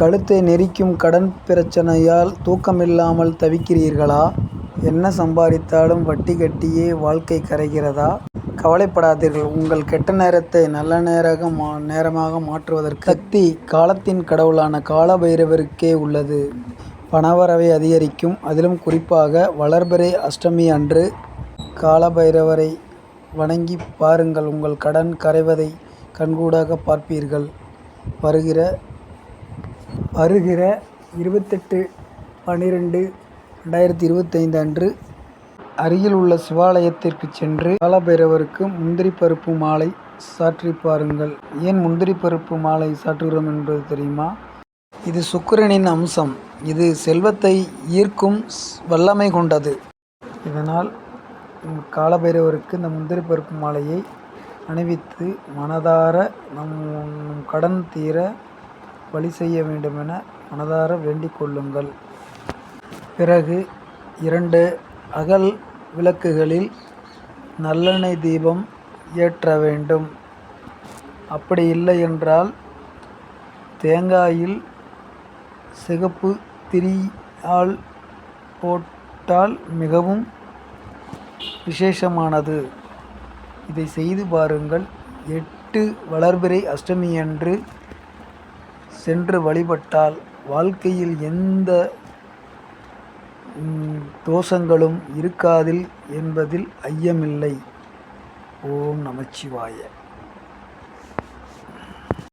கழுத்தை நெரிக்கும் கடன் பிரச்சனையால் தூக்கமில்லாமல் தவிக்கிறீர்களா? என்ன சம்பாதித்தாலும் வட்டி கட்டியே வாழ்க்கை கரைகிறதா? கவலைப்படாதீர்கள் உங்கள் கெட்ட நேரத்தை நல்ல நேரமாக மாற்றுவதற்கு சக்தி காலத்தின் கடவுளான கால பைரவருக்கே உள்ளது. பணவரவை அதிகரிக்கும். அதிலும் குறிப்பாக வளர்பிறை அஷ்டமி அன்று காலபைரவரை வணங்கி வணங்கிப் பாருங்கள் உங்கள் கடன் கரைவதை கண்கூடாக பார்ப்பீர்கள். வருகிற வருகிற இருபத்தெட்டு பன்னிரெண்டு ரெண்டாயிரத்தி இருபத்தைந்து அன்று அருகில் உள்ள சிவாலயத்திற்கு சென்று காலபைரவருக்கு முந்திரி பருப்பு மாலை சாற்றி பாருங்கள். ஏன் முந்திரி பருப்பு மாலை சாற்றுகிறோம் என்பது தெரியுமா? இது சுக்கிரனின் அம்சம். இது செல்வத்தை ஈர்க்கும் வல்லமை கொண்டது. இதனால் காலபைரவருக்கு இந்த முந்திரி பருப்பு மாலையை அணிவித்து மனதார நம் கடன் தீர வழி செய்ய வேண்டுமென மனதார வேண்டிக் கொள்ளுங்கள். பிறகு இரண்டு அகல் விளக்குகளில் நல்லெண்ணெய் தீபம் ஏற்ற வேண்டும். அப்படி இல்லை என்றால் தேங்காயில் சிகப்பு திரியால் போட்டால் மிகவும் விசேஷமானது. இதை செய்து பாருங்கள். எட்டு வளர்பிறை அஷ்டமியன்று சென்று வழிபட்டால் வாழ்க்கையில் எந்த தோஷங்களும் இருக்காதில் என்பதில் ஐயமில்லை. ஓம் நமச்சிவாய